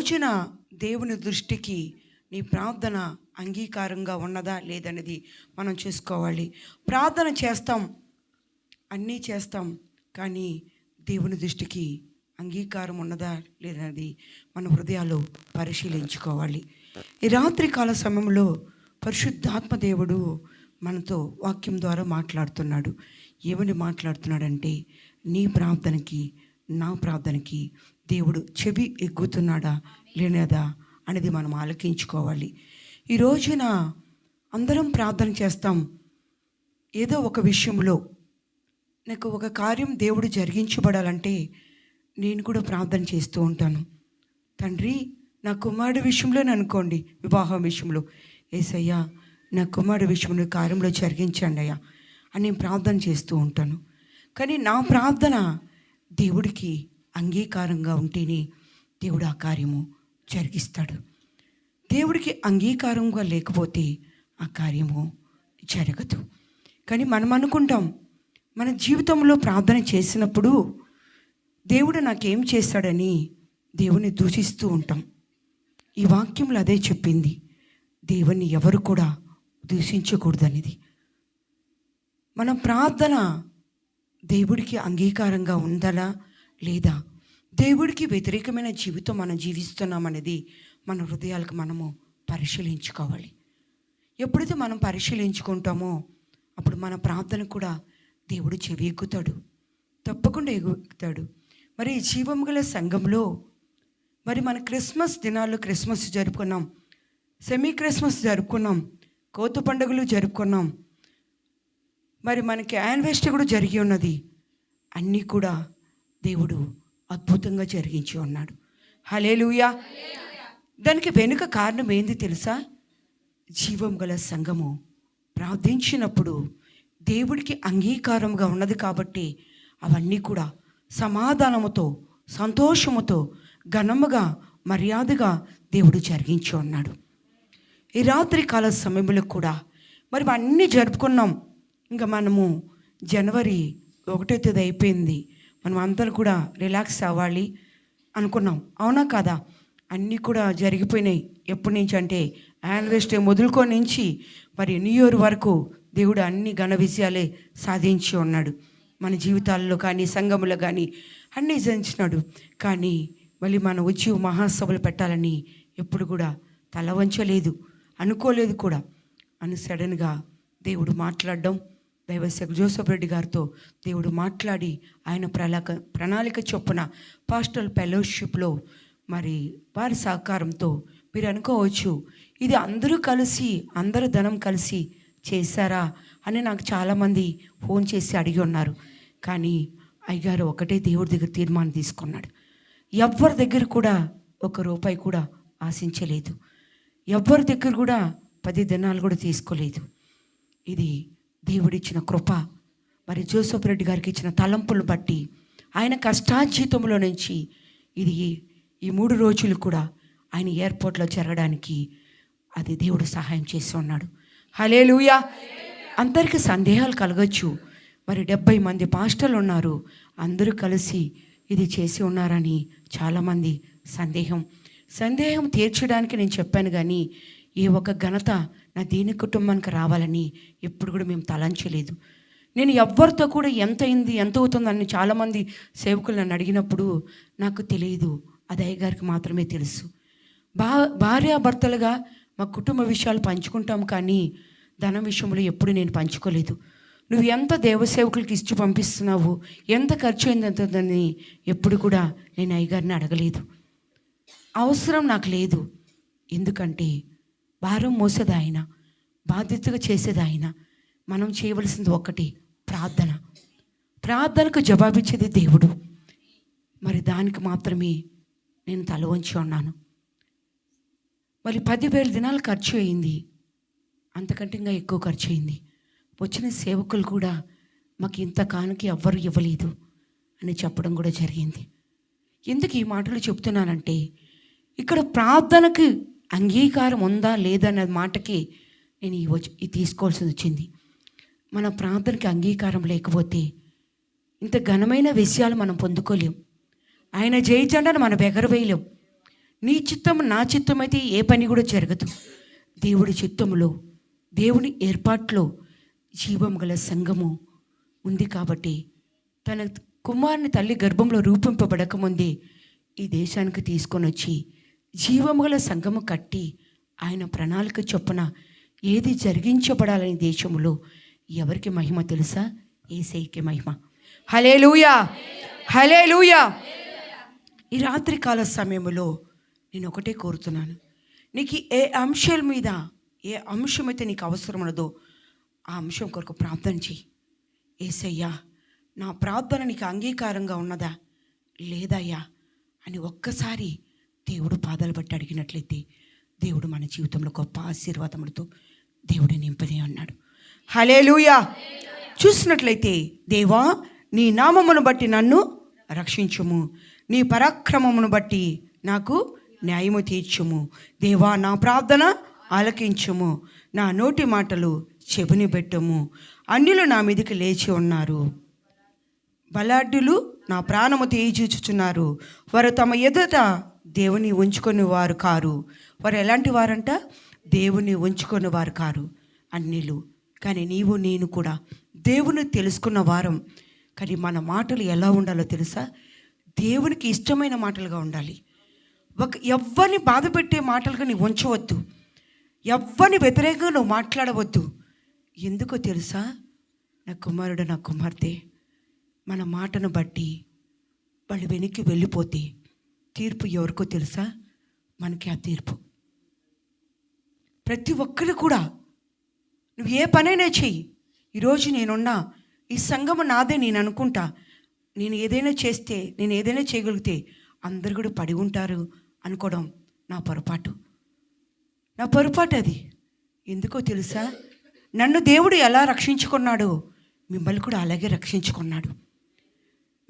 రోజున దేవుని దృష్టికి నీ ప్రార్థన అంగీకారంగా ఉన్నదా లేదనేది మనం చూసుకోవాలి. ప్రార్థన చేస్తాం అన్నీ చేస్తాం కానీ దేవుని దృష్టికి అంగీకారం ఉన్నదా లేదనేది మన హృదయాలు పరిశీలించుకోవాలి. ఈ రాత్రి కాల సమయంలో పరిశుద్ధాత్మ దేవుడు మనతో వాక్యం ద్వారా మాట్లాడుతున్నాడు. ఏమని మాట్లాడుతున్నాడంటే నీ ప్రార్థనకి నా ప్రార్థనకి దేవుడు చెవి ఎగ్గుతున్నాడా లేనేదా అనేది మనం ఆలకించుకోవాలి. ఈ రోజున అందరం ప్రార్థన చేస్తాం. ఏదో ఒక విషయంలో నాకు ఒక కార్యం దేవుడు జరిగించబడాలంటే నేను కూడా ప్రార్థన చేస్తూ ఉంటాను. తండ్రి నా కుమారుడి విషయంలోనే అనుకోండి వివాహం విషయంలో. ఏసయ్యా నా కుమారుడి విషయంలో కార్యంలో జరిగించండి అయ్యా అని నేను ప్రార్థన చేస్తూ ఉంటాను. కానీ నా ప్రార్థన దేవుడికి అంగీకారంగా ఉంటేనే దేవుడు ఆ కార్యము జరిగిస్తాడు. దేవుడికి అంగీకారంగా లేకపోతే ఆ కార్యము జరగదు. కానీ మనం అనుకుంటాం మన జీవితంలో ప్రార్థన చేసినప్పుడు దేవుడు నాకేం చేస్తాడని దేవుని దూషిస్తూ ఉంటాం. ఈ వాక్యంలో అదే చెప్పింది. దేవుని ఎవరు కూడా దూషించకూడదనేది. మన ప్రార్థన దేవుడికి అంగీకారంగా ఉందలా లేదా? దేవుడికి వ్యతిరేకమైన జీవితం మనం జీవిస్తున్నామనేది మన హృదయాలకు మనము పరిశీలించుకోవాలి. ఎప్పుడైతే మనం పరిశీలించుకుంటామో అప్పుడు మన ప్రార్థన కూడా దేవుడు చెవి ఎక్కుతాడు తప్పకుండా ఎగుతాడు. మరి జీవం గల సంఘంలో మరి మన క్రిస్మస్ దినాల్లో క్రిస్మస్ జరుపుకున్నాం. సెమీ క్రిస్మస్ జరుపుకున్నాం. కోత పండుగలు జరుపుకున్నాం. మరి మనకి యాన్వెస్ట్ కూడా జరిగి ఉన్నది. అన్నీ కూడా దేవుడు అద్భుతంగా జరిగించి ఉన్నాడు. హలేలుయా దానికి వెనుక కారణం ఏంది తెలుసా? జీవం గల సంఘము ప్రార్థించినప్పుడు దేవుడికి అంగీకారంగా ఉన్నది కాబట్టి అవన్నీ కూడా సమాధానముతో సంతోషముతో ఘనముగా మర్యాదగా దేవుడు జరిగించి ఉన్నాడు. ఈ రాత్రి కాల సమయంలో కూడా మరి అన్నీ జరుపుకున్నాం. ఇంకా మనము జనవరి ఒకటో తేదీ అయిపోయింది. మనం అందరూ కూడా రిలాక్స్ అవ్వాలి అనుకున్నాం. అవునా కాదా? అన్నీ కూడా జరిగిపోయినాయి. ఎప్పటి నుంచి అంటే డే మొదలుకొని నుంచి మరి న్యూ ఇయర్ వరకు దేవుడు అన్ని ఘన విజయాలే సాధించి ఉన్నాడు. మన జీవితాల్లో కానీ సంఘములో కానీ అన్నీ జయించినాడు కానీ మళ్ళీ మన ఉద్యోగ మహాసభలు పెట్టాలని ఎప్పుడు కూడా తల వంచలేదు. అనుకోలేదు కూడా. అని సడన్గా దేవుడు మాట్లాడడం దైవశక్ జోసఫ్ రెడ్డి గారితో దేవుడు మాట్లాడి ఆయన ప్రణాళిక ప్రణాళిక చొప్పున పాస్టల్ ఫెలోషిప్లో మరి వారి సహకారంతో మీరు అనుకోవచ్చు ఇది అందరూ కలిసి అందరు ధనం కలిసి చేశారా అని నాకు చాలామంది ఫోన్ చేసి అడిగి ఉన్నారు. కానీ అయ్యగారు ఒకటే దేవుడి దగ్గర తీర్మానం తీసుకున్నాడు. ఎవరి దగ్గర కూడా ఒక రూపాయి కూడా ఆశించలేదు. ఎవరి దగ్గర కూడా పది దినాలు కూడా తీసుకోలేదు. ఇది దేవుడిచ్చిన కృప మరి జోసఫ్ రెడ్డి గారికి ఇచ్చిన తలంపులు బట్టి ఆయన కష్టాజీతంలో నుంచి ఇది ఈ మూడు రోజులు కూడా ఆయన ఎయిర్పోర్ట్లో జరగడానికి అది దేవుడు సహాయం చేసి ఉన్నాడు. హలే లూయా అందరికీ సందేహాలు కలగచ్చు. మరి డెబ్బై మంది పాస్టర్లు ఉన్నారు. అందరూ కలిసి ఇది చేసి ఉన్నారని చాలామంది సందేహం. సందేహం తీర్చడానికి నేను చెప్పాను కానీ ఈ ఒక ఘనత నా దేని కుటుంబానికి రావాలని ఎప్పుడు కూడా మేము తలంచలేదు. నేను ఎవ్వరితో కూడా ఎంత అయింది ఎంత అవుతుందని చాలామంది సేవకులు నన్ను అడిగినప్పుడు నాకు తెలియదు అది అయ్యగారికి మాత్రమే తెలుసు. భా భార్యాభర్తలుగా మా కుటుంబ విషయాలు పంచుకుంటాం కానీ ధనం విషయంలో ఎప్పుడు నేను పంచుకోలేదు. నువ్వు ఎంత దేవసేవకులకి ఇచ్చి పంపిస్తున్నావు ఎంత ఖర్చు అయిందని ఎప్పుడు కూడా నేను అయ్యగారిని అడగలేదు. అవసరం నాకు లేదు. ఎందుకంటే భారం మోసేది ఆయన బాధ్యతగా చేసేది ఆయన మనం చేయవలసింది ఒకటి ప్రార్థన. ప్రార్థనకు జవాబిచ్చేది దేవుడు. మరి దానికి మాత్రమే నేను తల వంచి ఉన్నాను. మరి పదివేల దినాలు ఖర్చు అయింది. అంతకంటే ఇంకా ఎక్కువ ఖర్చు అయింది. వచ్చిన సేవకులు కూడా మాకు ఇంత కానుక ఎవ్వరు ఇవ్వలేదు అని చెప్పడం కూడా జరిగింది. ఎందుకు ఈ మాటలు చెప్తున్నానంటే ఇక్కడ ప్రార్థనకు అంగీకారం ఉందా లేదా మాటకి నేను ఈ వచ్చి ఇది తీసుకోవాల్సి వచ్చింది. మన ప్రార్థనకి అంగీకారం లేకపోతే ఇంత ఘనమైన విషయాలు మనం పొందుకోలేం. ఆయన జయించండి మనం ఎగరవేయలేం. నీ చిత్తం నా చిత్తం అయితే ఏ పని కూడా జరగదు. దేవుడి చిత్తములో దేవుని ఏర్పాట్లో జీవం గల సంఘము ఉంది కాబట్టి తన కుమారుని తల్లి గర్భంలో రూపింపబడకముందే ఈ దేశానికి తీసుకొని వచ్చి జీవముల సంఘము కట్టి ఆయన ప్రణాళిక చొప్పున ఏది జరిగించబడాలని దేశంలో ఎవరికి మహిమ తెలుసా? ఏసైకి మహిమ. హలే లూయా హలే లూయా ఈ రాత్రికాల సమయంలో నేను ఒకటే కోరుతున్నాను. నీకు ఏ అంశాల మీద ఏ అంశం అయితే నీకు అవసరం ఉన్నదో ఆ అంశం కొరకు ప్రార్థన చెయ్యి. ఏసయ్యా నా ప్రార్థన నీకు అంగీకారంగా ఉన్నదా? లేదయ్యా అని ఒక్కసారి దేవుడు పాదాలు బట్టి అడిగినట్లయితే దేవుడు మన జీవితంలో గొప్ప ఆశీర్వాదములతో దేవుడు నింపదే అన్నాడు. హలేలుయా చూసినట్లయితే దేవా నీ నామమును బట్టి నన్ను రక్షించుము. నీ పరాక్రమమును బట్టి నాకు న్యాయము తీర్చుము. దేవా నా ప్రార్థన ఆలకించుము. నా నోటి మాటలు చెబుని పెట్టము. అన్యులు నా మీదకి లేచి ఉన్నారు. బలాఢ్యులు నా ప్రాణము తేజుచుచున్నారు వారు తమ ఎదుట దేవుని ఉంచుకొని వారు కారు. వారు ఎలాంటి వారంట? దేవుని ఉంచుకొని వారు కారు. అన్నిలు. కానీ నీవు నేను కూడా దేవుని తెలుసుకున్న వారం. కానీ మన మాటలు ఎలా ఉండాలో తెలుసా? దేవునికి ఇష్టమైన మాటలుగా ఉండాలి. ఒక ఎవ్వరిని బాధ పెట్టే మాటలుగా నీవు ఉంచవద్దు. ఎవ్వరిని వ్యతిరేకంగా నువ్వు మాట్లాడవద్దు. ఎందుకో తెలుసా? నా కుమారుడు నా కుమార్తె మన మాటను బట్టి వాళ్ళు వెనక్కి వెళ్ళిపోతే తీర్పు ఎవరికో తెలుసా? మనకి ఆ తీర్పు. ప్రతి ఒక్కరు కూడా నువ్వు ఏ పనైనా చెయ్యి. ఈరోజు నేనున్నా ఈ సంఘము నాదే నేను అనుకుంటా. నేను ఏదైనా చేస్తే నేను ఏదైనా చేయగలిగితే అందరు కూడా పడి ఉంటారు అనుకోవడం నా పొరపాటు. నా పొరపాటు అది. ఎందుకో తెలుసా? నన్ను దేవుడు ఎలా రక్షించుకున్నాడో మిమ్మల్ని కూడా అలాగే రక్షించుకున్నాడు.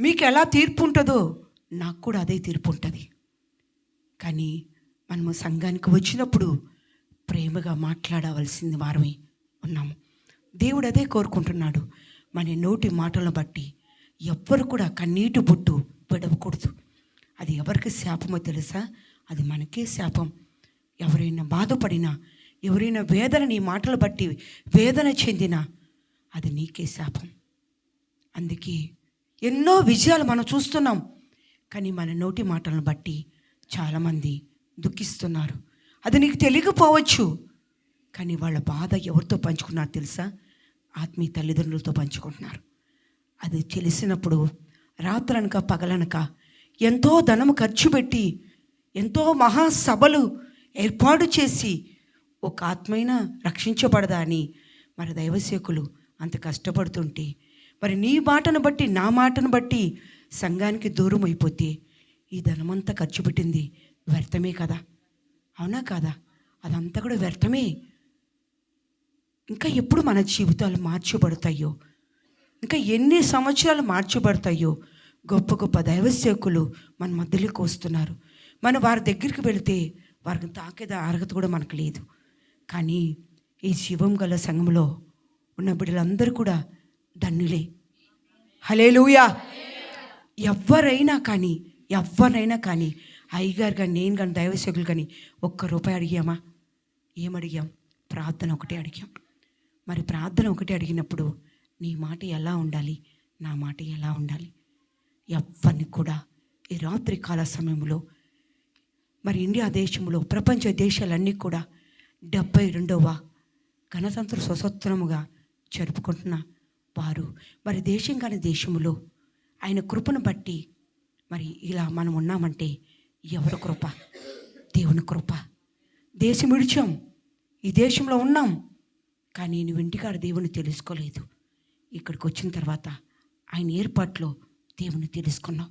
మీకు ఎలా తీర్పు ఉంటుందో నాకు కూడా అదే తీర్పు ఉంటుంది. కానీ మనము సంఘానికి వచ్చినప్పుడు ప్రేమగా మాట్లాడవలసింది వారమే ఉన్నాము. దేవుడు అదే కోరుకుంటున్నాడు. మన నోటి మాటలను బట్టి ఎవ్వరు కూడా కన్నీటి బొట్టు విడవకూడదు. అది ఎవరికి శాపమో తెలుసా? అది మనకే శాపం. ఎవరైనా బాధపడినా ఎవరైనా వేదన నీ మాటలు బట్టి వేదన చెందినా అది నీకే శాపం. అందుకే ఎన్నో విజయాలు మనం చూస్తున్నాం. కానీ మన నోటి మాటలను బట్టి చాలామంది దుఃఖిస్తున్నారు. అది నీకు తెలియకపోవచ్చు. కానీ వాళ్ళ బాధ ఎవరితో పంచుకున్నారు తెలుసా? ఆత్మీయ తల్లిదండ్రులతో పంచుకుంటున్నారు. అది తెలిసినప్పుడు రాత్రనక పగలనక ఎంతో ధనము ఖర్చు పెట్టి ఎంతో మహాసభలు ఏర్పాటు చేసి ఒక ఆత్మైన రక్షించబడదా అని మరి దైవసేకులు అంత కష్టపడుతుంటే మరి నీ మాటను బట్టి నా మాటను బట్టి సంఘానికి దూరం అయిపోతే ఈ ధనమంతా ఖర్చు పెట్టింది వ్యర్థమే కదా. అవునా కాదా? అదంతా కూడా వ్యర్థమే. ఇంకా ఎప్పుడు మన జీవితాలు మార్చబడతాయో? ఇంకా ఎన్ని సంవత్సరాలు మార్చబడతాయో? గొప్ప గొప్ప దైవసేకులు మన మధ్యలోకి వస్తున్నారు. మనం వారి దగ్గరికి వెళితే వారికి తాకేద అర్హత కూడా మనకు లేదు. కానీ ఈ శివం గల సంఘంలో ఉన్న బిడ్డలందరూ కూడా ధన్యులే. హలేలుయా ఎవరైనా కానీ ఎవరైనా కానీ అయ్యగారు కానీ నేను కానీ దైవసేకులు కానీ ఒక్క రూపాయి అడిగామా? ఏం అడిగాం? ప్రార్థన ఒకటే అడిగాం. మరి ప్రార్థన ఒకటే అడిగినప్పుడు నీ మాట ఎలా ఉండాలి? నా మాట ఎలా ఉండాలి? ఎవరిని కూడా ఈ రాత్రి కాల సమయంలో మరి ఇండియా దేశంలో ప్రపంచ దేశాలన్నీ కూడా డెబ్బై రెండవ గణతంత్ర స్వతంత్రముగా జరుపుకుంటున్న వారు. మరి దేశం కాని దేశంలో ఆయన కృపను బట్టి మరి ఇలా మనం ఉన్నామంటే ఎవరి కృప? దేవుని కృప. దేశం విడిచాం. ఈ దేశంలో ఉన్నాం. కానీ నువ్వు ఇంటికాడ దేవుని తెలుసుకోలేదు. ఇక్కడికి వచ్చిన తర్వాత ఆయన ఏర్పాట్లో దేవుని తెలుసుకున్నావు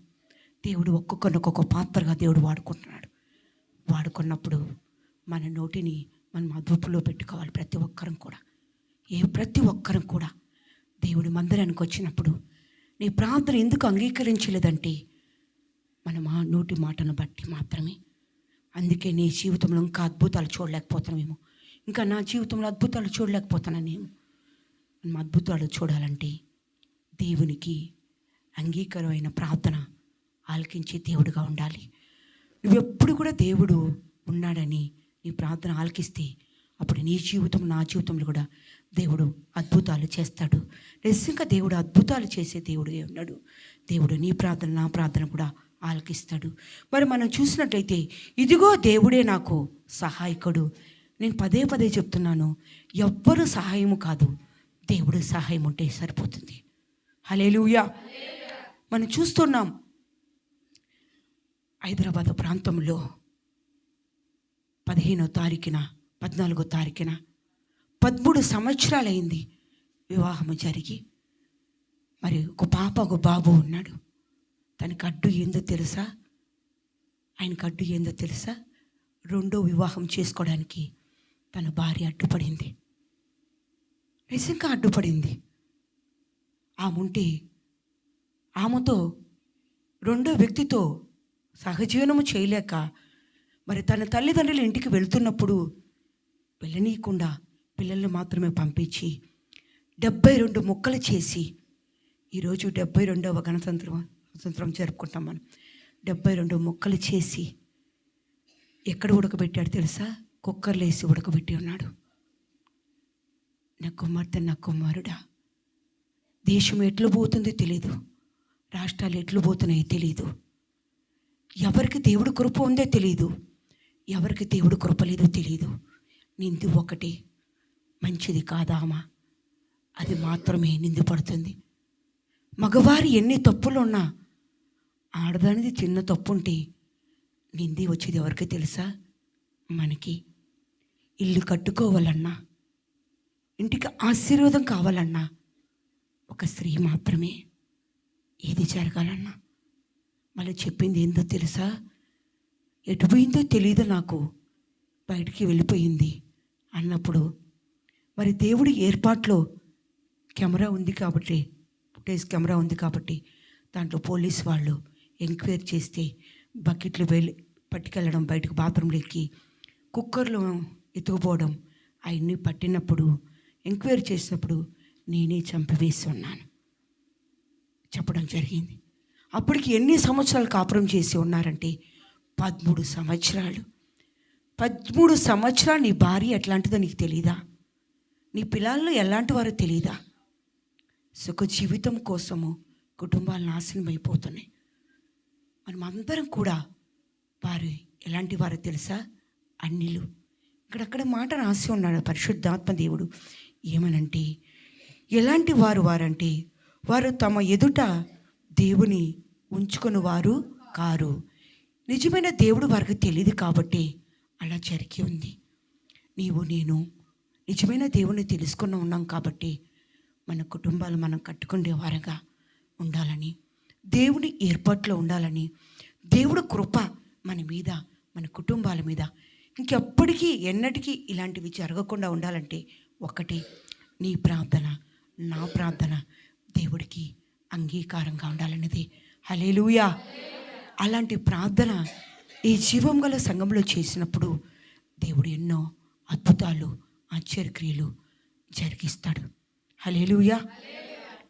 దేవుడు ఒక్కొక్కరిని ఒక్కొక్క పాత్రగా దేవుడు వాడుకుంటున్నాడు. వాడుకున్నప్పుడు మన నోటిని మనం అదుపులో పెట్టుకోవాలి ప్రతి ఒక్కరం కూడా. ఏ ప్రతి ఒక్కరం కూడా దేవుడి మందిరానికి వచ్చినప్పుడు నీ ప్రార్థన ఎందుకు అంగీకరించలేదంటే మనం ఆ నోటి మాటను బట్టి మాత్రమే. అందుకే నీ జీవితంలో ఇంకా అద్భుతాలు చూడలేకపోతున్నామేమో ఇంకా నా జీవితంలో అద్భుతాలు చూడలేకపోతున్నానేమో. మనం అద్భుతాలు చూడాలంటే దేవునికి అంగీకారమైన ప్రార్థన ఆలకించే దేవుడుగా ఉండాలి. నువ్వెప్పుడు కూడా దేవుడు ఉన్నాడని నీ ప్రార్థన ఆలకిస్తే అప్పుడు నీ జీవితం నా జీవితంలో కూడా దేవుడు అద్భుతాలు చేస్తాడు. నిజంగా దేవుడు అద్భుతాలు చేసే దేవుడు ఉన్నాడు. దేవుడు నీ ప్రార్థన నా ప్రార్థన కూడా ఆలకిస్తాడు. మరి మనం చూసినట్లయితే ఇదిగో దేవుడే నాకు సహాయకుడు. నేను పదే పదే చెప్తున్నాను ఎవ్వరు సహాయము కాదు. దేవుడు సహాయం ఉంటే సరిపోతుంది. హలేలుయా మనం చూస్తున్నాం హైదరాబాద్ ప్రాంతంలో పదిహేనో తారీఖున పద్నాలుగో తారీఖున పదమూడు సంవత్సరాలైంది వివాహము జరిగి మరి ఒక పాప ఒక బాబు ఉన్నాడు. తనకి అడ్డు ఏందో తెలుసా? ఆయనకు అడ్డు ఏందో తెలుసా? రెండో వివాహం చేసుకోవడానికి తన భార్య అడ్డుపడింది. నిజంగా అడ్డుపడింది. ఆమె ఉంటే ఆమెతో రెండో వ్యక్తితో సహజీవనము చేయలేక మరి తన తల్లిదండ్రుల ఇంటికి వెళ్తున్నప్పుడు వెళ్ళనీయకుండా పిల్లల్ని మాత్రమే పంపించి డెబ్బై రెండు ముక్కలు చేసి ఈరోజు డెబ్బై రెండవ గణతంత్రం స్వతంత్రం జరుపుకుంటాం మనం. డెబ్బై రెండు ముక్కలు చేసి ఎక్కడ ఉడకబెట్టాడు తెలుసా? కుక్కర్లు వేసి ఉడకబెట్టి ఉన్నాడు. నా కుమార్తె నా కుమారుడా దేశం ఎట్లు పోతుందో తెలీదు రాష్ట్రాలు ఎట్లు పోతున్నాయో తెలీదు. ఎవరికి దేవుడు కృప ఉందో తెలియదు ఎవరికి దేవుడు కృప లేదో తెలియదు నింది ఒకటి మంచిది కాదామా అది మాత్రమే నింది పడుతుంది మగవారి ఎన్ని తప్పులు ఉన్నా ఆడదానిది చిన్న తప్పు ఉంటే నింది వచ్చేది ఎవరికి తెలుసా? మనకి. ఇల్లు కట్టుకోవాలన్నా ఇంటికి ఆశీర్వాదం కావాలన్నా ఒక స్త్రీ మాత్రమే ఏది జరగాలన్నా. మళ్ళీ చెప్పింది ఏందో తెలుసా? ఎటు పోయిందో తెలియదు నాకు. బయటికి వెళ్ళిపోయింది. అన్నప్పుడు మరి దేవుడి ఏర్పాట్లో కెమెరా ఉంది కాబట్టి ఫుటేజ్ కెమెరా ఉంది కాబట్టి దాంట్లో పోలీస్ వాళ్ళు ఎంక్వైరీ చేస్తే బకెట్లు వెళ్ళి పట్టుకెళ్ళడం బయటకు బాత్రూంలో ఎక్కి కుక్కర్లో ఎత్తుకుపోవడం అవన్నీ పట్టినప్పుడు ఎంక్వైరీ చేసినప్పుడు నేనే చంపివేసి ఉన్నాను. చెప్పడం జరిగింది. అప్పటికి ఎన్ని సంవత్సరాలు కాపురం చేసి ఉన్నారంటే పదమూడు సంవత్సరాలు. పదమూడు సంవత్సరాలు నీ భార్య ఎట్లాంటిదో నీకు తెలీదా? నీ పిల్లల్లో ఎలాంటి వారో తెలియదా సుఖ జీవితం కోసము కుటుంబాలు నాశనం అయిపోతున్నాయి. మనం అందరం కూడా వారు ఎలాంటి వారు తెలుసా? అన్నిలు. ఇక్కడక్కడ మాట రాసి ఉన్నాడు పరిశుద్ధాత్మ దేవుడు. ఏమనంటే ఎలాంటి వారు వారంటే వారు తమ ఎదుట దేవుని ఉంచుకొని వారు కారు. నిజమైన దేవుడు వారికి తెలియదు కాబట్టి అలా జరిగి ఉంది. నీవు నేను నిజమైన దేవుని తెలుసుకుని ఉన్నాం కాబట్టి మన కుటుంబాలు మనం కట్టుకునే వారుగా ఉండాలని దేవుని ఏర్పాట్లో ఉండాలని దేవుడు కృప మన మీద మన కుటుంబాల మీద. ఇంకెప్పటికీ ఎన్నటికీ ఇలాంటివి జరగకుండా ఉండాలంటే ఒకటి నీ ప్రార్థన నా ప్రార్థన దేవుడికి అంగీకారంగా ఉండాలన్నది. హలేలుయా అలాంటి ప్రార్థన ఈ జీవం గల సంఘంలో చేసినప్పుడు దేవుడు ఎన్నో అద్భుతాలు ఆశ్చర్యక్రియలు జరిగిస్తాడు. హలేలుయా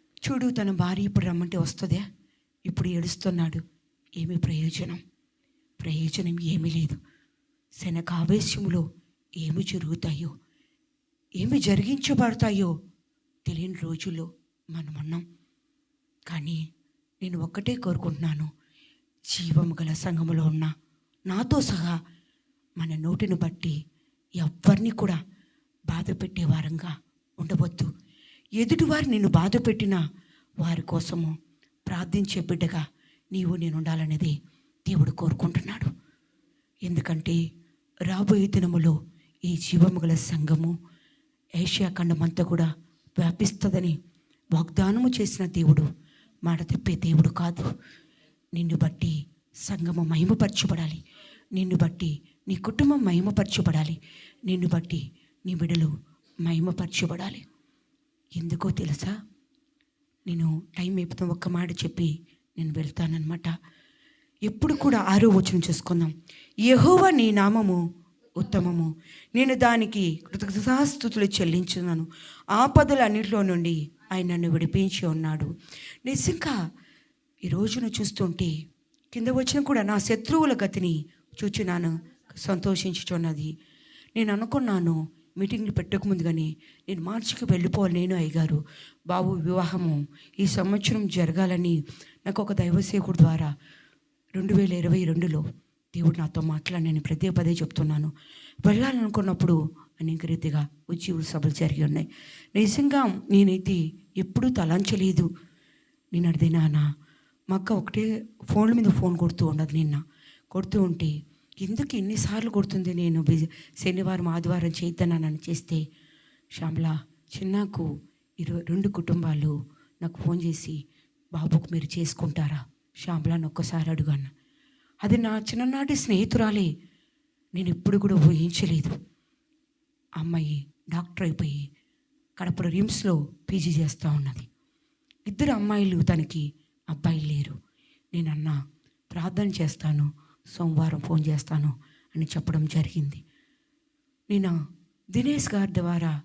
చూడు తన భార్య ఇప్పుడు రమ్మంటే వస్తుందా. ఇప్పుడు ఏడుస్తున్నాడు. ఏమి ప్రయోజనం? ప్రయోజనం ఏమీ లేదు. శనక ఆవేశంలో ఏమి జరుగుతాయో? ఏమి జరిగించబడతాయో తెలియని రోజుల్లో మనం ఉన్నాం. కానీ నేను ఒక్కటే కోరుకుంటున్నాను. జీవము గల సంఘములో ఉన్న నాతో సహా మన నోటిని బట్టి ఎవరిని కూడా బాధ పెట్టేవారంగా ఉండవద్దు. ఎదుటివారు నిన్ను బాధ పెట్టినా వారి కోసము ప్రార్థించే బిడ్డగా నీవు నేను ఉండాలనేది దేవుడు కోరుకుంటున్నాడు. ఎందుకంటే రాబోయే దినములో ఈ జీవము గల సంఘము ఏషియా ఖండం అంతా కూడా వ్యాపిస్తుందని వాగ్దానము చేసిన దేవుడు మాట తిప్పే దేవుడు కాదు. నిన్ను బట్టి సంఘము మహిమపరచబడాలి. నిన్ను బట్టి నీ కుటుంబం మహిమపరచబడాలి. నిన్ను బట్టి నీ బిడలు మహిమపరచబడాలి. ఎందుకో తెలుసా? నేను టైం అయిపోతాం ఒక్క మాట చెప్పి నేను వెళ్తానన్నమాట. ఎప్పుడు కూడా ఆరో వచనం చేసుకుందాం. యహోవ నీ నామము ఉత్తమము. నేను దానికి కృతజ్ఞతాస్థుతులు చెల్లించున్నాను. ఆపదలన్నింటిలో నుండి ఆయన నన్ను విడిపించి ఉన్నాడు. నిజంగా ఈ రోజున చూస్తుంటే కింద వచ్చిన కూడా నా శత్రువుల గతిని చూచున్నాను సంతోషించుచున్నది. నేను అనుకున్నాను మీటింగ్లు పెట్టకముందు కానీ నేను మార్చికి వెళ్ళిపోవాలి నేను అయ్యగారు. బాబు వివాహము ఈ సంవత్సరం జరగాలని నాకు ఒక దైవసేకుడు ద్వారా రెండు వేల ఇరవై రెండులో దేవుడు నాతో మాట్లాడి నేను పదే పదే చెప్తున్నాను. వెళ్ళాలనుకున్నప్పుడు అనేక రీతిగా ఉద్యోగుల సభలు జరిగి ఉన్నాయి. నిజంగా నేనైతే ఎప్పుడూ తలంచలేదు. నేను అడితే మా అక్క ఒకటే ఫోన్ల మీద ఫోన్ కొడుతూ ఉండదు నిన్న. కొడుతూ ఉంటే ఎందుకు ఎన్నిసార్లు కొడుతుంది నేను శనివారం ఆదివారం చేద్దానని చేస్తే? శ్యామలా చిన్నకు ఇరవై రెండు కుటుంబాలు. నాకు ఫోన్ చేసి బాబుకు మీరు చేసుకుంటారా? శ్యామలాని ఒక్కసారి అడుగాను అది నా చిన్ననాటి స్నేహితురాలే. నేను ఎప్పుడు కూడా ఊహించలేదు. అమ్మాయి డాక్టర్ అయిపోయి కడప రిమ్స్లో పీజీ చేస్తూ ఉన్నది. ఇద్దరు అమ్మాయిలు తనకి అబ్బాయిలు లేరు. నేను ప్రార్థన చేస్తాను. సోమవారం ఫోన్ చేస్తాను అని చెప్పడం జరిగింది. నేను దినేష్ గారి ద్వారా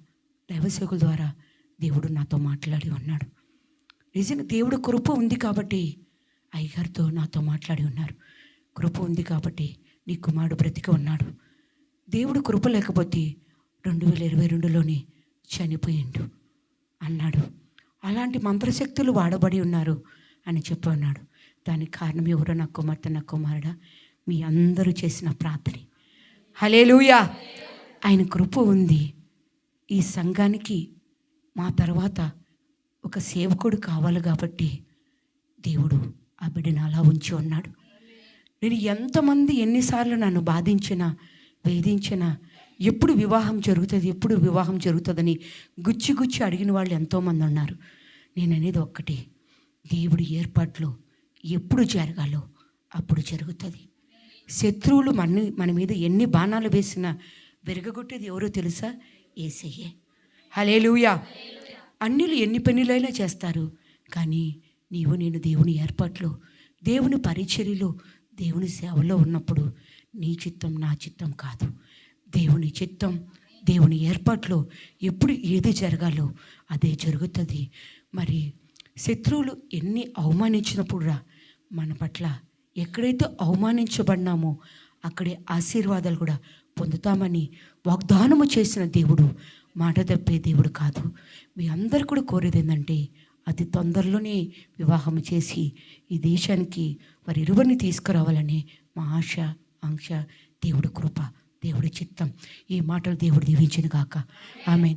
దైవసేకుల ద్వారా దేవుడు నాతో మాట్లాడి ఉన్నాడు. నిజంగా దేవుడు కృప ఉంది కాబట్టి అయ్యగారితో నాతో మాట్లాడి ఉన్నారు. కృప ఉంది కాబట్టి నీ కుమారుడు బ్రతికి ఉన్నాడు. దేవుడు కృప లేకపోతే రెండు వేల ఇరవై రెండులోనే చనిపోయిండు అన్నాడు. అలాంటి మంత్రశక్తులు వాడబడి ఉన్నారు అని చెప్పి ఉన్నాడు దానికి కారణం ఎవరో నా కుమార్తె నా కుమారుడా మీ అందరూ చేసిన ప్రార్థన. హలేలుయా ఆయన కృప ఉంది. ఈ సంఘానికి మా తర్వాత ఒక సేవకుడు కావాలి కాబట్టి దేవుడు ఆ బిడ్డను అలా ఉంచి ఉన్నాడు. నేను ఎంతమంది ఎన్నిసార్లు నన్ను బాధించినా వేధించినా ఎప్పుడు వివాహం జరుగుతుంది ఎప్పుడు వివాహం జరుగుతుందని గుచ్చి గుచ్చి అడిగిన వాళ్ళు ఎంతోమంది ఉన్నారు. నేను అనేది ఒక్కటి. దేవుడి ఏర్పాట్లు ఎప్పుడు జరగాలో అప్పుడు జరుగుతుంది. శత్రువులు మన మన మీద ఎన్ని బాణాలు వేసినా విరగగొట్టేది ఎవరో తెలుసా? ఏసయ్యే. హలేలుయా అన్నిలు ఎన్ని పనులైనా చేస్తారు కానీ నీవు నేను దేవుని ఏర్పాట్లో దేవుని పరిచర్యలో దేవుని సేవలో ఉన్నప్పుడు నీ చిత్తం నా చిత్తం కాదు. దేవుని చిత్తం దేవుని ఏర్పాట్లో ఎప్పుడు ఏది జరగాలో అదే జరుగుతుంది. మరి శత్రువులు ఎన్ని అవమానించినప్పుడు మన పట్ల ఎక్కడైతే అవమానించబడినామో అక్కడే ఆశీర్వాదాలు కూడా పొందుతామని వాగ్దానము చేసిన దేవుడు మాట తప్పే దేవుడు కాదు. మీ అందరు కూడా కోరేది ఏంటంటే అతి తొందరలోనే వివాహం చేసి ఈ దేశానికి వారి ఇరువురిని తీసుకురావాలని మా ఆశ ఆంక్ష దేవుడి కృప దేవుడి చిత్తం. ఈ మాటలు దేవుడు దీవించిన కాక ఆమె